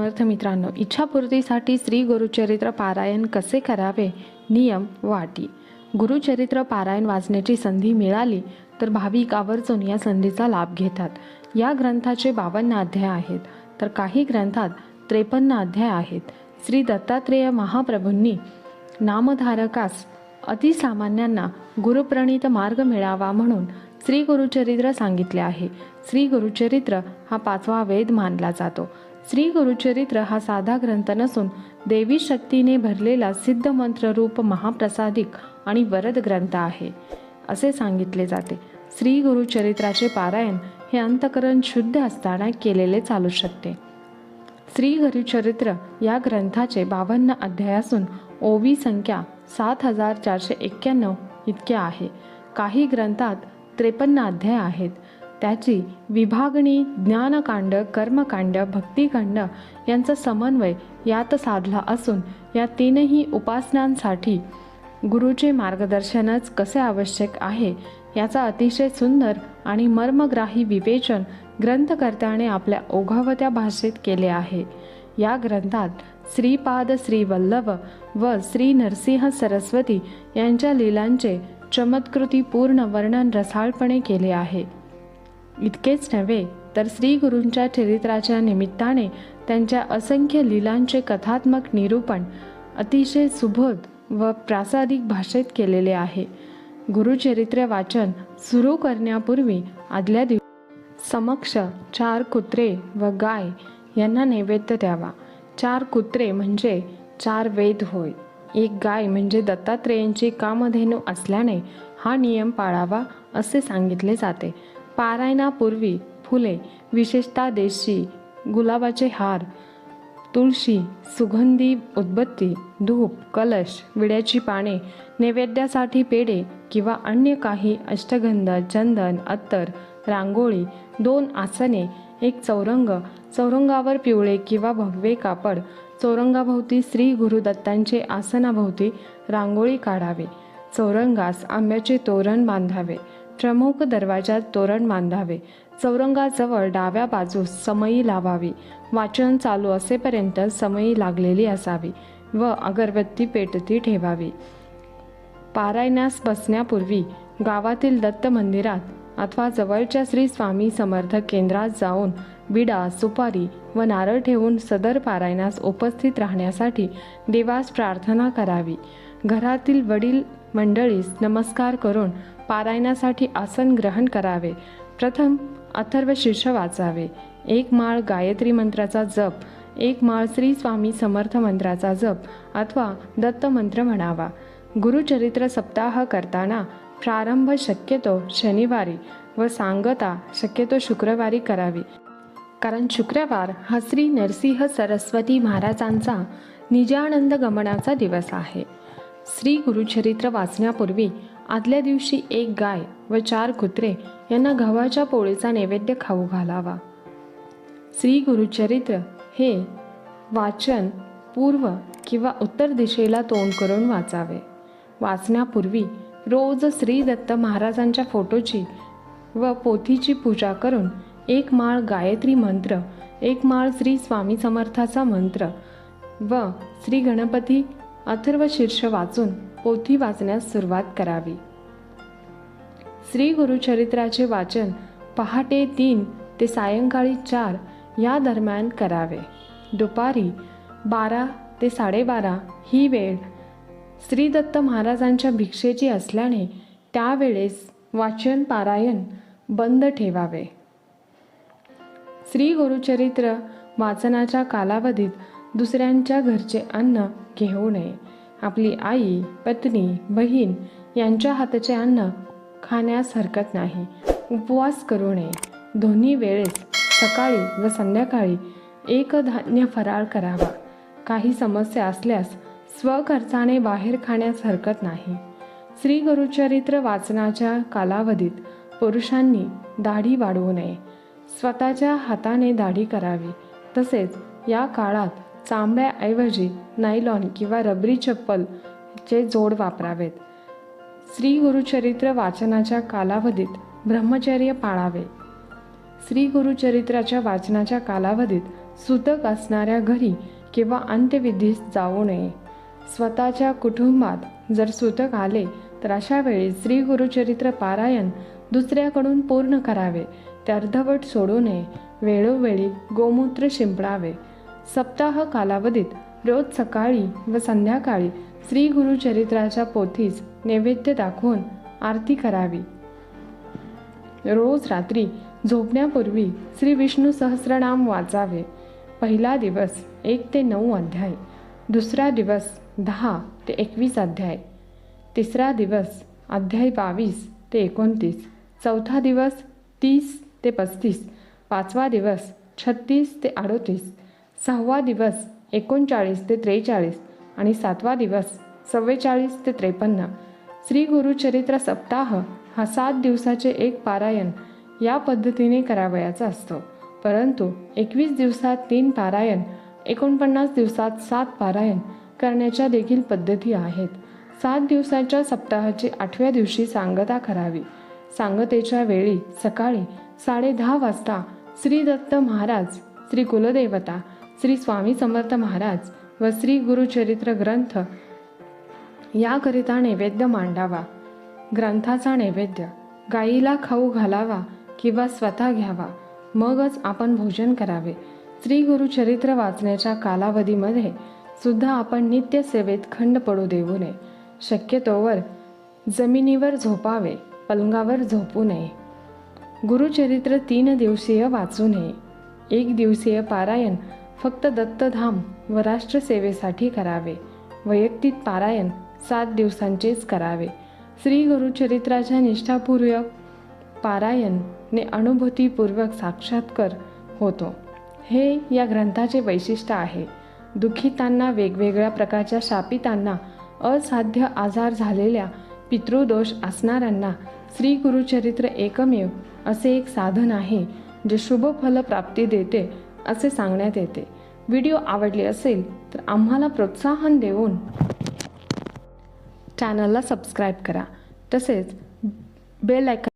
समर्थ मित्रांनो इच्छापूर्तीसाठी श्री गुरुचरित्र पारायण कसे करावे? नियम वाटी. गुरुचरित्र पारायण वाचण्याची संधी मिळाली तर भाविक आवर्जून या संधीचा लाभ घेतात. या ग्रंथाचे बावन्न अध्याय आहेत. तर काही ग्रंथात त्रेपन्न अध्याय आहेत. श्री दत्तात्रेय महाप्रभूंनी नामधारकास अतिसामान्यांना गुरुप्रणीत मार्ग मिळावा म्हणून श्री गुरुचरित्र सांगितले आहे. श्री गुरुचरित्र हा पाचवा वेद मानला जातो. श्री गुरुचरित्र हा साधा ग्रंथ नसून देवी शक्तीने भरलेला सिद्ध मंत्ररूप महाप्रसादिक आणि वरद ग्रंथ आहे असे सांगितले जाते. श्री गुरुचरित्राचे पारायण हे अंतकरण शुद्ध असताना केलेले चालू शकते. श्री गुरुचरित्र या ग्रंथाचे बावन्न अध्याय असून ओवी संख्या सात हजार चारशे एक्क्याण्णव इतके आहे. काही ग्रंथात त्रेपन्न अध्याय आहेत. त्याची विभागणी ज्ञानकांड कर्मकांड भक्तिकांड यांचा समन्वय यात साधला असून या तीनही उपासनांसाठी गुरुचे मार्गदर्शनच कसे आवश्यक आहे याचा अतिशय सुंदर आणि मर्मग्राही विवेचन ग्रंथकर्त्याने आपल्या ओघावत्या भाषेत केले आहे. या ग्रंथात श्रीपाद श्रीवल्लभ व श्री नरसिंह सरस्वती यांच्या लीलांचे चमत्कृतीपूर्ण वर्णन रसाळपणे केले आहे. इतकेच नव्हे तर श्री गुरूंच्या चरित्राच्या निमित्ताने त्यांच्या असंख्य लीलांचे कथात्मक निरूपण अतिशय सुबोध व प्रासादिक भाषेत केलेले आहे. गुरुचरित्र वाचन सुरू करण्यापूर्वी आदल्या दिवशी समक्ष चार कुत्रे व गाय यांना नैवेद्य द्यावा. चार कुत्रे म्हणजे चार वेद होय. एक गाय म्हणजे दत्तात्रेयांची कामधेनू असल्याने हा नियम पाळावा असे सांगितले जाते. पारायणापूर्वी फुले विशेषतः देशी गुलाबाचे हार तुळशी सुगंधी उदबत्ती धूप कलश विड्याची पाने नैवेद्यासाठी पेढे किंवा अन्य काही अष्टगंध चंदन अत्तर रांगोळी दोन आसने एक चौरंग चौरंगावर पिवळे किंवा भगवे कापड चौरंगाभोवती श्री गुरुदत्तांचे आसनाभोवती रांगोळी काढावी चौरंगास आंब्याचे तोरण बांधावे प्रमुख दरवाजात तोरण बांधावे. चौरंगाजवळ डाव्या बाजूस समयी लावावी. वाचन चालू असेपर्यंत समयी लागलेली असावी व अगरबत्ती पेटती ठेवावी. पारायणास बसण्यापूर्वी गावातील दत्त मंदिरात अथवा जवळच्या श्री स्वामी समर्थ केंद्रात जाऊन बिडा सुपारी व नारळ ठेवून सदर पारायणास उपस्थित राहण्यासाठी देवास प्रार्थना करावी. घरातील वडील मंडळीस नमस्कार करून पारायणासाठी आसन ग्रहण करावे. प्रथम अथर्व शीर्ष वाचावे. एक माळ गायत्री मंत्राचा जप. एक माळ श्री स्वामी समर्थ मंत्राचा जप अथवा दत्त मंत्र म्हणावा. गुरुचरित्र सप्ताह करताना प्रारंभ शक्यतो शनिवारी व सांगता शक्यतो शुक्रवारी करावी. कारण शुक्रवार हा श्री नरसिंह सरस्वती महाराजांचा निजानंद गमनाचा दिवस आहे. श्री गुरुचरित्र वाचण्यापूर्वी आदल्या दिवशी एक गाय व चार कुत्रे यांना गव्हाच्या पोळीचा नैवेद्य खाऊ घालावा. श्री गुरुचरित्र हे वाचन पूर्व किंवा उत्तर दिशेला तोंड करून वाचावे. वाचण्यापूर्वी रोज श्री दत्त महाराजांच्या फोटोची व पोथीची पूजा करून एक माळ गायत्री मंत्र एक माळ श्री स्वामी समर्थाचा मंत्र व श्री गणपती अथर्व शीर्ष वाचून पोथी वाचण्यास सुरुवात करावी. श्री गुरुचरित्राचे वाचन पहाटे तीन ते सायंकाळी चार या दरम्यान करावे. दुपारी बारा ते साडेबारा ही वेळ श्री दत्त महाराजांच्या भिक्षेची असल्याने त्यावेळेस वाचन पारायण बंद ठेवावे. श्री गुरुचरित्र वाचनाच्या कालावधीत दुसऱ्यांच्या घरचे अन्न घेऊ नये. आपली आई पत्नी बहीण यांच्या हाताचे अन्न खाण्यास हरकत नाही. उपवास करू नये. दोन्ही वेळेस सकाळी व संध्याकाळी एक धान्य फराळ करावा. काही समस्या असल्यास स्वखर्चाने बाहेर खाण्यास हरकत नाही. श्री गुरुचरित्र वाचनाच्या कालावधीत पुरुषांनी दाढी वाढवू नये. स्वतःच्या हाताने दाढी करावी. तसेच या काळात चांबड्याऐवजी नायलॉन किंवा रबरी चप्पलचे जोड वापरावेत. श्री गुरुचरित्र वाचनाच्या कालावधीत ब्रह्मचर्य पाळावे. श्री गुरुचरित्राच्या वाचनाच्या कालावधीत सुतक असणाऱ्या घरी किंवा अंत्यविधीस जाऊ नये. स्वतःच्या कुटुंबात जर सुतक आले तर अशा वेळी श्री गुरुचरित्र पारायण दुसऱ्याकडून पूर्ण करावे. ते अर्धवट सोडू नये. वेळोवेळी गोमूत्र शिंपडावे. सप्ताह कालावधीत रोज सकाळी व संध्याकाळी श्री गुरुचरित्राच्या पोथीस नैवेद्य दाखवून आरती करावी. रोज रात्री झोपण्यापूर्वी श्री विष्णू सहस्रनाम वाचावे. पहिला दिवस एक ते नऊ अध्याय दुसरा दिवस दहा ते एकवीस अध्याय तिसरा दिवस अध्याय बावीस ते एकोणतीस चौथा दिवस तीस ते पस्तीस पाचवा दिवस छत्तीस ते अडोतीस सहावा दिवस एकोणचाळीस ते त्रेचाळीस आणि सातवा दिवस चव्वेचाळीस ते त्रेपन्न. श्री गुरुचरित्र सप्ताह हा सात दिवसाचे एक पारायण या पद्धतीने करावयाचा असतो. परंतु एकवीस दिवसात तीन पारायण एकोणपन्नास दिवसात सात पारायण करण्याच्या देखील पद्धती आहेत. सात दिवसाच्या सप्ताहाची आठव्या दिवशी सांगता करावी. सांगतेच्या वेळी सकाळी साडे दहा वाजता श्री दत्त महाराज श्री कुलदेवता श्री स्वामी समर्थ महाराज व श्री गुरुचरित्र ग्रंथ याकरिता नैवेद्य मांडावा. ग्रंथाचा नैवेद्य. गाईला खाऊ घालावा किंवा स्वतः घ्यावा. मगच आपण भोजन करावे. श्री गुरुचरित्र वाचण्याच्या कालावधीमध्ये सुद्धा आपण नित्य सेवेत खंड पडू देऊ नये. शक्यतोवर जमिनीवर झोपावे पलंगावर झोपू नये. गुरुचरित्र तीन दिवसीय वाचू नये. एक दिवसीय पारायण फक्त दत्तधाम व राष्ट्रसेवेसाठी करावे. वैयक्तिक पारायण सात दिवसांचेच करावे. श्री गुरुचरित्राच्या निष्ठापूर्वक पारायणने अनुभूतीपूर्वक साक्षात्कार होतो. हे या ग्रंथाचे वैशिष्ट्य आहे. दुःखितांना वेगवेगळ्या प्रकारच्या शापितांना असाध्य आजार झालेल्या पितृदोष असणाऱ्यांना श्री गुरुचरित्र एकमेव असे एक साधन आहे जे शुभफल प्राप्ती देते असे सांगण्यात येते. व्हिडिओ आवडले असेल तर आम्हाला प्रोत्साहन देऊन चॅनलला सबस्क्राईब करा. तसेच बेल आयकॉन